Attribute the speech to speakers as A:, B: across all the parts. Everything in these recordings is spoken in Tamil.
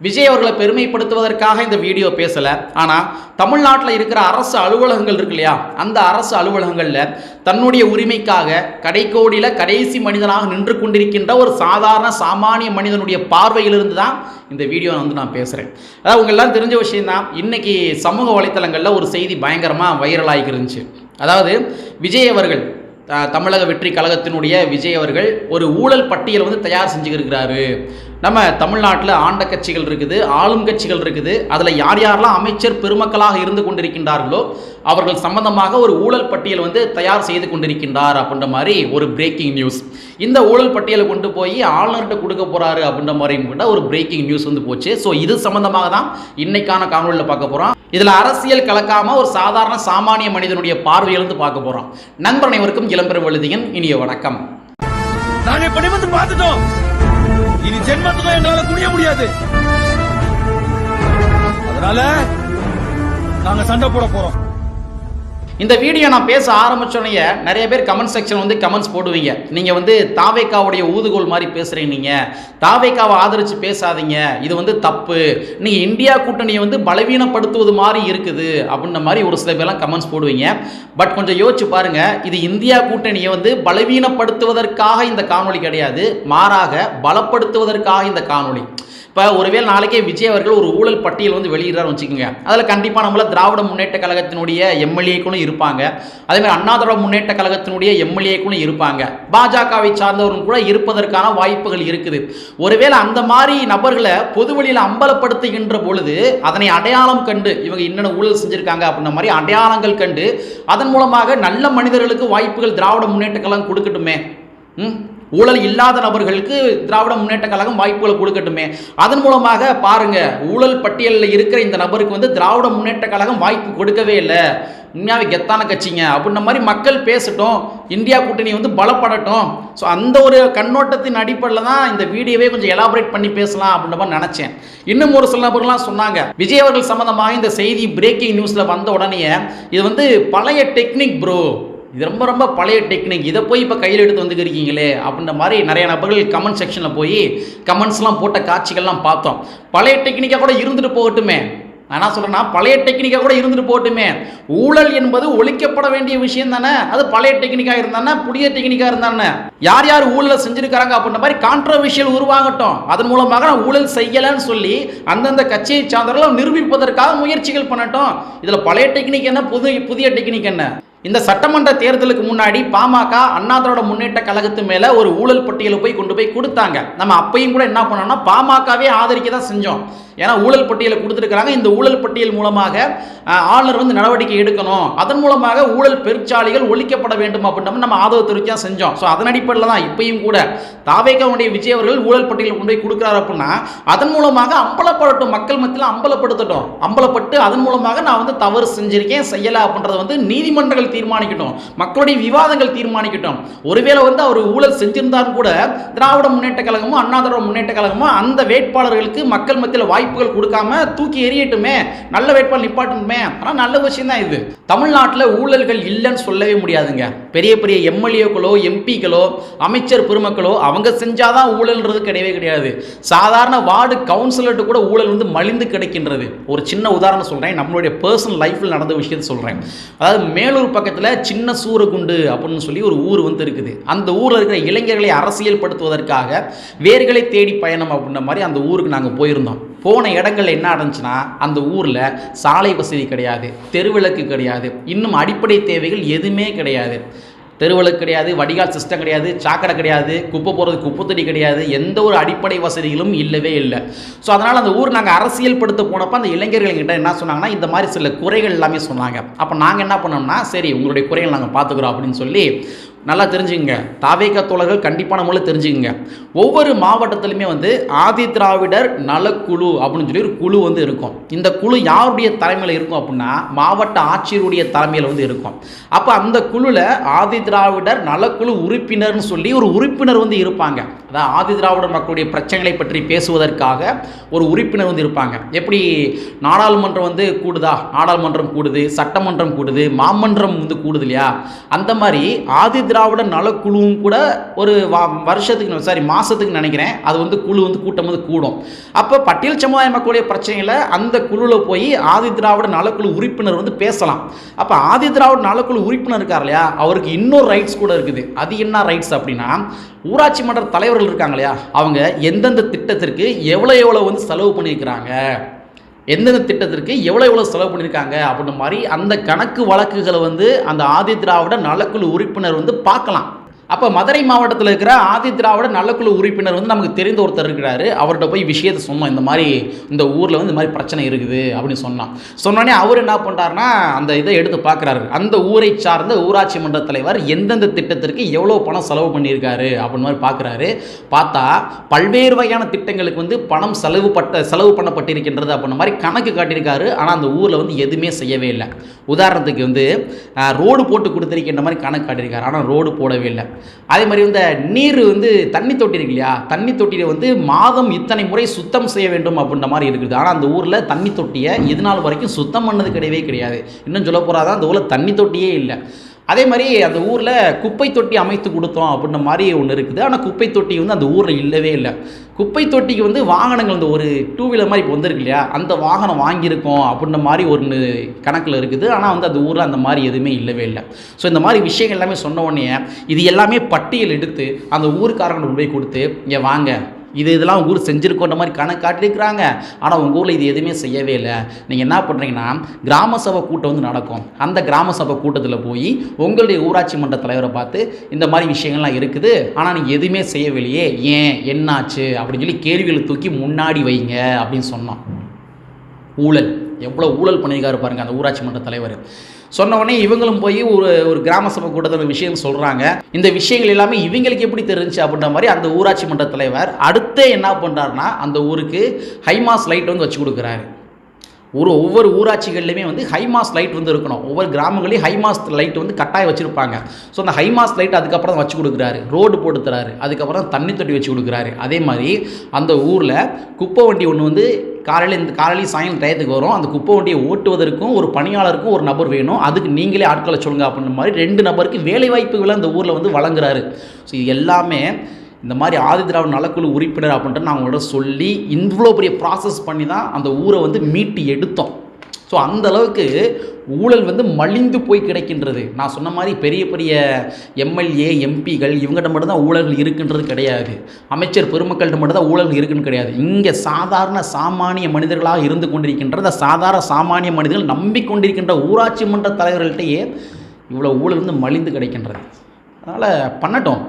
A: விஜய் அவர்களை பெருமைப்படுத்துவதற்காக இந்த வீடியோ பேசலை. ஆனால் தமிழ்நாட்டில் இருக்கிற அரசு அலுவலகங்கள் இருக்கு இல்லையா? அந்த அரசு அலுவலகங்களில் தன்னுடைய உரிமைக்காக கடைக்கோடியில் கடைசி மனிதனாக நின்று கொண்டிருக்கின்ற ஒரு சாதாரண சாமானிய மனிதனுடைய பார்வையிலிருந்து தான் இந்த வீடியோ வந்து நான் பேசுகிறேன் அதாவது உங்களெல்லாம் தெரிஞ்ச விஷயம்தான் இன்றைக்கி சமூக வலைத்தளங்களில் ஒரு செய்தி பயங்கரமாக வைரலாகிருந்துச்சு அதாவது விஜய் அவர்கள் தமிழக வெற்றி கழகத்தினுடைய விஜய் அவர்கள் ஒரு ஊழல் பட்டியல் வந்து தயார் செஞ்சுக்கிருக்கிறாரு. நம்ம தமிழ்நாட்டில் ஆண்ட கட்சிகள் இருக்குது ஆளும் கட்சிகள் இருக்குது. அதில் யார் யாரெல்லாம் அமைச்சர் பெருமக்களாக இருந்து கொண்டிருக்கின்றார்களோ அவர்கள் சம்பந்தமாக ஒரு ஊழல் பட்டியல் வந்து தயார் செய்து கொண்டிருக்கின்றார் அப்படின்ற மாதிரி ஒரு பிரேக்கிங் நியூஸ் இந்த ஊழல் பட்டியலை கொண்டு போய் ஆளுநர்கிட்ட கொடுக்க போகிறாரு அப்படின்ற மாதிரி கூட ஒரு பிரேக்கிங் நியூஸ் வந்து போச்சு. ஸோ இது சம்மந்தமாக தான் இன்னைக்கான காணொலியில் பார்க்க போகிறோம் இதில் அரசியல் கலக்காமல் ஒரு சாதாரண சாமானிய மனிதனுடைய பார்வையிலிருந்து பார்க்க போகிறோம் நண்பர் அனைவருக்கும் இளம்பெரும் எழுதியின் இனிய வணக்கம்.
B: நாங்கள் இப்படி வந்து பார்த்துட்டோம். இனி ஜென்மத்துக்கும் எங்களால குனிய முடியாது. அதனால நாங்க சண்டை போட போறோம்.
A: இந்த வீடியோ நான் பேச ஆரம்பிச்சோடனே நிறைய பேர் கமெண்ட் செக்ஷன் வந்து கமெண்ட்ஸ் போடுவீங்க. நீங்கள் வந்து தாவேக்காவுடைய ஊதுகோல் மாதிரி பேசுகிறீங்க நீங்கள் தாவேக்காவை ஆதரித்து பேசாதீங்க. இது வந்து தப்பு. நீங்கள் இந்தியா கூட்டணியை வந்து பலவீனப்படுத்துவது மாதிரி இருக்குது அப்படின்ற மாதிரி ஒரு சில பேர்லாம் கமெண்ட்ஸ் போடுவீங்க. பட் கொஞ்சம் யோசிச்சு பாருங்கள் இது இந்தியா கூட்டணியை வந்து பலவீனப்படுத்துவதற்காக இந்த காணொளி கிடையாது. மாறாக பலப்படுத்துவதற்காக இந்த காணொலி இப்போ ஒருவேளை நாளைக்கே விஜய் அவர்கள் ஒரு ஊழல் பட்டியல் வந்து வெளியிடறாரு வச்சுக்கோங்க. அதில் கண்டிப்பாக நம்மள திராவிட முன்னேற்ற கழகத்தினுடைய எம்எல்ஏக்களும் இருப்பாங்க. அதேமாதிரி அண்ணா திராவிட முன்னேற்ற கழகத்தினுடைய எம்எல்ஏக்களும் இருப்பாங்க. பாஜகவை சார்ந்தவரும் கூட இருப்பதற்கான வாய்ப்புகள் இருக்குது. ஒருவேளை அந்த மாதிரி நபர்களை பொதுவெளியில் அம்பலப்படுத்துகின்ற பொழுது அதனை அடையாளம் கண்டு இவங்க என்னென்ன ஊழல் செஞ்சுருக்காங்க அப்படின்ற மாதிரி அடையாளங்கள் கண்டு அதன் மூலமாக நல்ல மனிதர்களுக்கு வாய்ப்புகள் திராவிட முன்னேற்ற கழகம் கொடுக்கட்டுமே. ஊழல் இல்லாத நபர்களுக்கு திராவிட முன்னேற்ற கழகம் வாய்ப்புகளை கொடுக்கட்டுமே. அதன் மூலமாக பாருங்க ஊழல் பட்டியலில் இருக்கிற இந்த நபருக்கு வந்து திராவிட முன்னேற்ற கழகம் வாய்ப்பு கொடுக்கவே இல்லை. உண்மையாகவே கெத்தான கட்சிங்க. அப்படின்ற மாதிரி மக்கள் பேசட்டும். இந்தியா கூட்டணி வந்து பலப்படட்டும். ஸோ அந்த ஒரு கண்ணோட்டத்தின் அடிப்படையில் தான் இந்த வீடியோவே கொஞ்சம் எலாபரேட் பண்ணி பேசலாம் அப்படின்ற மாதிரி நினச்சேன். இன்னும் ஒரு சில நபர்கள்லாம் சொன்னாங்க விஜய் அவர்கள் சம்மந்தமாக இந்த செய்தி பிரேக்கிங் நியூஸில் வந்த உடனே இது வந்து பழைய டெக்னிக் ப்ரோ இது ரொம்ப ரொம்ப பழைய டெக்னிக். இதை போய் இப்போ கையில் எடுத்து வந்துக்கிறீங்களே அப்படின்ற மாதிரி நிறைய நபர்கள் கமெண்ட் செக்ஷனில் போய் கமெண்ட்ஸ்லாம் போட்ட காட்சிகள்லாம் பார்த்தோம். பழைய டெக்னிக்காக கூட இருந்துட்டு போகட்டுமே. நான் சொல்கிறேன்னா பழைய டெக்னிக்காக கூட இருந்துட்டு போகட்டுமே. ஊழல் என்பது ஒழிக்கப்பட வேண்டிய விஷயம் தானே. அது பழைய டெக்னிக்காக இருந்தானே புதிய டெக்னிக்காக இருந்தானே. யார் யார் ஊழலை செஞ்சுருக்காங்க அப்படின்ற மாதிரி கான்ட்ரவர்ஷியல் உருவாகட்டும். அதன் மூலமாக நான் ஊழல் செய்யலைன்னு சொல்லி அந்தந்த கட்சியை சார்ந்தவர்களை நிரூபிப்பதற்காக முயற்சிகள் பண்ணட்டும். இதில் பழைய டெக்னிக் என்ன புது புதிய டெக்னிக் என்ன? இந்த சட்டமன்ற தேர்தலுக்கு முன்னாடி பாமக அண்ணாதரோட முன்னேற்ற கழகத்து மேல ஒரு ஊழல் பட்டியலை போய் கொண்டு போய் கொடுத்தாங்க. நம்ம அப்பையும் கூட என்ன பண்ணோம்னா பாமகவே ஆதரிக்க தான் செஞ்சோம். ஏன்னா ஊழல் பட்டியலை கொடுத்துருக்காங்க இந்த ஊழல் பட்டியல் மூலமாக ஆளுநர் வந்து நடவடிக்கை எடுக்கணும். அதன் மூலமாக ஊழல் பெருச்சாளிகள் ஒழிக்கப்பட வேண்டும் அப்படின்னு நம்ம ஆதரவு தெரிவிச்சா செஞ்சோம். ஸோ அதன் அடிப்படையில் தான் இப்பயும் கூட தாவேக்காவுடைய விஜய் அவர்கள் ஊழல் பட்டியலை கொண்டு போய் கொடுக்குறாரு அப்படின்னா அதன் மூலமாக அம்பலப்படட்டும். மக்கள் மத்தியில் அம்பலப்படுத்தட்டும். அம்பலப்பட்டு அதன் மூலமாக நான் வந்து தவறு செஞ்சிருக்கேன் செய்யலை அப்படின்றத வந்து நீதிமன்றங்கள் தீர்மானிக்கட்டும் மக்களுடைய விவாதங்கள் தீர்மானிக்கட்டும். ஒருவேளை வந்து அவர் ஊழல் செஞ்சிருந்தாலும் கூட திராவிட முன்னேற்ற கழகமும் அண்ணா திராவிட முன்னேற்ற கழகமும் அந்த வேட்பாளர்களுக்கு மக்கள் மத்தியில் வாய்ப்புகள் கொடுக்காம தூக்கி எறியட்டுமே நல்ல வேட்பாளர் நிப்பாட்டணுமே ஆனால் நல்ல விஷயம் தான் இது. தமிழ்நாட்டில் ஊழல்கள் இல்லைன்னு சொல்லவே முடியாதுங்க. பெரிய பெரிய எம்எல்ஏக்களோ எம்பிக்களோ அமைச்சர் பெருமக்களோ அவங்க செஞ்சாதான் ஊழல்ன்றது கிடையவே கிடையாது. சாதாரண வார்டு கவுன்சிலர்கிட்ட கூட ஊழல் வந்து மலிந்து கிடைக்கின்றது. ஒரு சின்ன உதாரணம் சொல்கிறேன் நம்மளுடைய பர்சனல் லைஃப்பில் நடந்த விஷயத்தை சொல்கிறேன் அதாவது மேலூர் பக்கத்தில் சின்ன சூரகுண்டு அப்படின்னு சொல்லி ஒரு ஊர் வந்து இருக்குது. அந்த ஊரில் இருக்கிற இளைஞர்களை அரசியல் படுத்துவதற்காக வேர்களை தேடி பயணம் அப்படின்ற மாதிரி அந்த ஊருக்கு நாங்கள் போயிருந்தோம். போன இடங்கள் என்ன நடந்துச்சுன்னா அந்த ஊரில் சாலை வசதி கிடையாது தெருவிளக்கு கிடையாது இன்னும் அடிப்படை தேவைகள் எதுவுமே கிடையாது. தெருவிளக்கு கிடையாது வடிகால் சிஸ்டம் கிடையாது சாக்கடை கிடையாது குப்பை போகிறது குப்பைத்தடி கிடையாது எந்த ஒரு அடிப்படை வசதிகளும் இல்லவே இல்லை. ஸோ அதனால் அந்த ஊர் நாங்கள் அரசியல் படுத்த போனப்போ அந்த இளைஞர்கள் கிட்ட என்ன சொன்னாங்கன்னா இந்த மாதிரி சில குறைகள் எல்லாமே சொன்னாங்க. அப்போ நாங்கள் என்ன பண்ணோம்னா சரி உங்களுடைய குறைகள் நாங்கள் பார்த்துக்குறோம் அப்படின்னு சொல்லி நல்லா தெரிஞ்சுங்க தாவேக தோழர்கள் கண்டிப்பான முறையில் தெரிஞ்சுக்கங்க. ஒவ்வொரு மாவட்டத்திலுமே வந்து ஆதி திராவிடர் நலக்குழு அப்படின்னு சொல்லி ஒரு குழு வந்து இருக்கும். இந்த குழு யாருடைய தலைமையில் இருக்கும் அப்படின்னா மாவட்ட ஆட்சியருடைய தலைமையில் வந்து இருக்கும். அப்போ அந்த குழுவில் ஆதி திராவிடர் நலக்குழு உறுப்பினர்னு சொல்லி ஒரு உறுப்பினர் வந்து இருப்பாங்க. அதாவது ஆதி திராவிடர் மக்களுடைய பிரச்சனைகளை பற்றி பேசுவதற்காக ஒரு உறுப்பினர் வந்து இருப்பாங்க. எப்படி? நாடாளுமன்றம் வந்து கூடுதா? நாடாளுமன்றம் கூடுது சட்டமன்றம் கூடுது மாமன்றம் வந்து கூடுது இல்லையா? அந்த மாதிரி ஆதி திராவிட நலக்குழுவும் கூட ஒரு வா- வருஷத்துக்கு சாரி மாதத்துக்கு நினைக்கிறேன். அது வந்து குழு வந்து கூட்டம் வந்து கூடும். அப்போ பட்டியல் சமுதாய மக்களுடைய பிரச்சனையில் அந்த குழுவில் போய் ஆதி திராவிட நலக்குழு உறுப்பினர் வந்து பேசலாம். அப்போ ஆதி திராவிட நலக்குழு உறுப்பினர் இருக்கார் இல்லையா? அவருக்கு இன்னொரு ரைட்ஸ் கூட இருக்குது. அது என்ன ரைட்ஸ் அப்படின்னா ஊராட்சி மன்ற தலைவர்கள் இருக்காங்க இல்லையா? அவங்க எந்தெந்த திட்டத்திற்கு எவ்வளோ எவ்வளோ வந்து செலவு பண்ணியிருக்கிறாங்க? எந்தெந்த திட்டத்திற்கு எவ்வளோ எவ்வளோ செலவு பண்ணியிருக்காங்க அப்படின்ற மாதிரி அந்த கணக்கு வழக்குகளை வந்து அந்த ஆதி திராவிட நலக்குழு உறுப்பினர் வந்து பார்க்கலாம். அப்போ மதுரை மாவட்டத்தில் இருக்கிற ஆதி திராவிட நலக்குழு உறுப்பினர் வந்து நமக்கு தெரிந்த ஒருத்தர் இருக்கிறாரு. அவர்கிட்ட போய் விஷயத்தை சொன்னோம். இந்த மாதிரி இந்த ஊரில் வந்து இந்த மாதிரி பிரச்சனை இருக்குது அப்படின்னு சொன்னான். சொன்னோடனே அவர் என்ன பண்ணுறாருனா அந்த இதை எடுத்து பார்க்குறாரு. அந்த ஊரை சார்ந்த ஊராட்சி மன்ற தலைவர் எந்தெந்த திட்டத்திற்கு எவ்வளோ பணம் செலவு பண்ணியிருக்காரு அப்படின்னு மாதிரி பார்க்குறாரு. பார்த்தா பல்வேறு வகையான திட்டங்களுக்கு வந்து பணம் செலவு பட்ட செலவு பண்ணப்பட்டிருக்கின்றது அப்படின்ற மாதிரி கணக்கு காட்டியிருக்காரு. ஆனால் அந்த ஊரில் வந்து எதுவுமே செய்யவே இல்லை. உதாரணத்துக்கு வந்து ரோடு போட்டு கொடுத்துருக்கின்ற மாதிரி கணக்கு காட்டியிருக்காரு. ஆனால் ரோடு போடவே இல்லை. அதே மாதிரி இந்த நீர் வந்து தண்ணி தொட்டி இருக்கு இல்லையா? தண்ணி தொட்டியை வந்து மாதம் இத்தனை முறை சுத்தம் செய்ய வேண்டும் அப்படின்ற மாதிரி இருக்குது. ஆனால் அந்த ஊரில் தண்ணி தொட்டியை இது நாள் வரைக்கும் சுத்தம் பண்ணது கிடையவே கிடையாது. இன்னும் சொல்ல போகிறாதான் அந்த ஊரில் தண்ணி தொட்டியே இல்லை. அதே மாதிரி அந்த ஊரில் குப்பை தொட்டி அமைத்து கொடுத்தோம் அப்படின்ற மாதிரி ஒன்று இருக்குது. ஆனால் குப்பை தொட்டி வந்து அந்த ஊரில் இல்லவே இல்லை. குப்பை தொட்டிக்கு வந்து வாகனங்கள் இந்த ஒரு டூ வீலர் மாதிரி இப்போ வந்திருக்கு இல்லையா? அந்த வாகனம் வாங்கியிருக்கோம் அப்படின்ற மாதிரி ஒரு கணக்கில் இருக்குது. ஆனால் வந்து அந்த ஊரில் அந்த மாதிரி எதுவுமே இல்லவே இல்லை. ஸோ இந்த மாதிரி விஷயங்கள் எல்லாமே சொன்ன உடனே இது எல்லாமே பட்டியல் எடுத்து அந்த ஊருக்காரங்களுக்கு போய் கொடுத்து இங்கே வாங்க இது இதெல்லாம் உங்கள் ஊர் செஞ்சுருக்கோன்ற மாதிரி கணக்கு காட்டியிருக்கிறாங்க. ஆனால் உங்கள் ஊரில் இது எதுவுமே செய்யவே இல்லை. நீங்கள் என்ன பண்ணுறீங்கன்னா கிராம சபை கூட்டம் வந்து நடக்கும். அந்த கிராம சபை கூட்டத்தில் போய் உங்களுடைய ஊராட்சி மன்ற தலைவரை பார்த்து இந்த மாதிரி விஷயங்கள்லாம் இருக்குது. ஆனால் நீங்கள் எதுவுமே செய்யவில்லையே. ஏன்? என்னாச்சு? அப்படின்னு சொல்லி கேள்விகளை தூக்கி முன்னாடி வைங்க அப்படின்னு சொன்னோம் ஊழல். எவ்வளோ ஊழல் பண்ணியிருக்காரு பாருங்க அந்த ஊராட்சி மன்ற தலைவர். சொன்னவொடனே இவங்களும் போய் ஒரு ஒரு கிராம சபை கூட்டத்தில் விஷயம் சொல்கிறாங்க இந்த விஷயங்கள் எல்லாமே இவங்களுக்கு எப்படி தெரிஞ்சுச்சு அப்படின்ற மாதிரி அந்த ஊராட்சி மன்ற தலைவர் அடுத்து என்ன பண்ணுறாருனா அந்த ஊருக்கு ஹைமாஸ் லைட் வந்து வச்சு கொடுக்குறாரு. ஒரு ஒவ்வொரு ஊராட்சிகள்லையுமே வந்து ஹைமாஸ் லைட் வந்து இருக்கணும். ஒவ்வொரு கிராமங்களையும் ஹைமாஸ் லைட் வந்து கட்டாயம் வச்சுருப்பாங்க. ஸோ அந்த ஹைமாஸ் லைட் அதுக்கப்புறம் தான் வச்சு கொடுக்குறாரு. ரோடு போட்டு தராரு அதுக்கப்புறம் தண்ணி தொட்டி வச்சு கொடுக்குறாரு. அதே மாதிரி அந்த ஊரில் குப்பை வண்டி ஒன்று வந்து காலையில் இந்த காலையிலையும் சாயங்காலம் டயத்துக்கு வரும். அந்த குப்பை வண்டியை ஓட்டுவதற்கும் ஒரு பணியாளருக்கும் ஒரு நபர் வேணும். அதுக்கு நீங்களே ஆட்களை சொல்லுங்க அப்படின்ற மாதிரி ரெண்டு நபருக்கு வேலை வாய்ப்புகளை அந்த ஊரில் வந்து வழங்குறாரு. ஸோ இது எல்லாமே இந்த மாதிரி ஆதி திராவிட நலக்குழு உறுப்பினர் அப்படின்ட்டு நான் அவங்களோட சொல்லி இவ்வளோ பெரிய ப்ராசஸ் பண்ணி தான் அந்த ஊரை வந்து மீட்டு எடுத்தோம். ஸோ அந்த அளவுக்கு ஊழல் வந்து மலிந்து போய் கிடைக்கின்றது. நான் சொன்ன மாதிரி பெரிய பெரிய எம்எல்ஏ எம்பிகள் இவங்ககிட்ட மட்டும்தான் ஊழல்கள் இருக்குன்றது கிடையாது. அமைச்சர் பெருமக்கள்கிட்ட மட்டும்தான் ஊழல்கள் இருக்குன்னு கிடையாது. இங்கே சாதாரண சாமானிய மனிதர்களாக இருந்து கொண்டிருக்கின்ற அந்த சாதாரண சாமானிய மனிதர்கள் நம்பிக்கொண்டிருக்கின்ற ஊராட்சி மன்ற தலைவர்கள்ட்டையே இவ்வளோ ஊழல் வந்து மலிந்து கிடைக்கின்றது. அதனால் பண்ணட்டும்.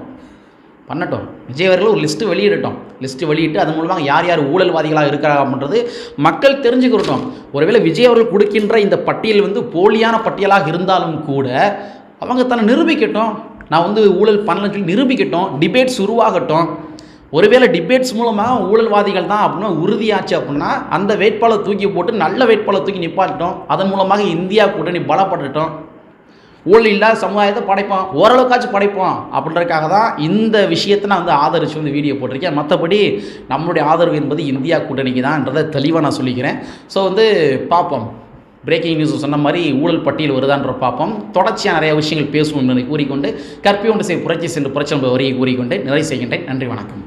A: பண்ணட்டும். விஜய் அவர்கள் ஒரு லிஸ்ட்டு வெளியிடட்டும். லிஸ்ட்டு வெளியிட்டு அதன் மூலமாக யார் யார் ஊழல்வாதிகளாக இருக்கிறாங்கன்றது மக்கள் தெரிஞ்சுக்கிறட்டும் ஒருவேளை விஜய் அவர்கள் கொடுக்கின்ற இந்த பட்டியல் வந்து போலியான பட்டியலாக இருந்தாலும் கூட அவங்க தன்னை நிரூபிக்கட்டும். நான் வந்து ஊழல் பண்ணலன்னு சொல்லி நிரூபிக்கட்டும். டிபேட்ஸ் உருவாகட்டும். ஒருவேளை டிபேட்ஸ் மூலமாக ஊழல்வாதிகள் தான் அப்படின்னா உறுதியாச்சு அப்படின்னா அந்த வேட்பாளர் தூக்கி போட்டு நல்ல வேட்பாளர் தூக்கி நிப்பாட்டட்டும். அதன் மூலமாக இந்தியா கூட்டணி பலப்பட்டுட்டோம் ஊழல் இல்லாத சமுதாயத்தை படைப்போம் ஓரளவுக்காச்சும் படைப்போம் அப்படின்றதுக்காக தான் இந்த விஷயத்தை நான் வந்து ஆதரித்து வந்து வீடியோ போட்டிருக்கேன். மற்றபடி நம்மளுடைய ஆதரவு என்பது இந்தியா கூட்டணிக்கு தான்ன்றதை தெளிவாக நான் சொல்லிக்கிறேன். ஸோ வந்து பார்ப்போம். பிரேக்கிங் நியூஸ் சொன்ன மாதிரி ஊழல் பட்டியல் வருதான்ற பார்ப்போம். தொடர்ச்சியாக நிறைய விஷயங்கள் பேசுவோம் என்று கூறிக்கொண்டு கற்பி ஒன்று செய் புரட்சி சென்று புரட்சி என்பது வரியை கூறிக்கொண்டு நிறைவு செய்கின்றேன். நன்றி வணக்கம்.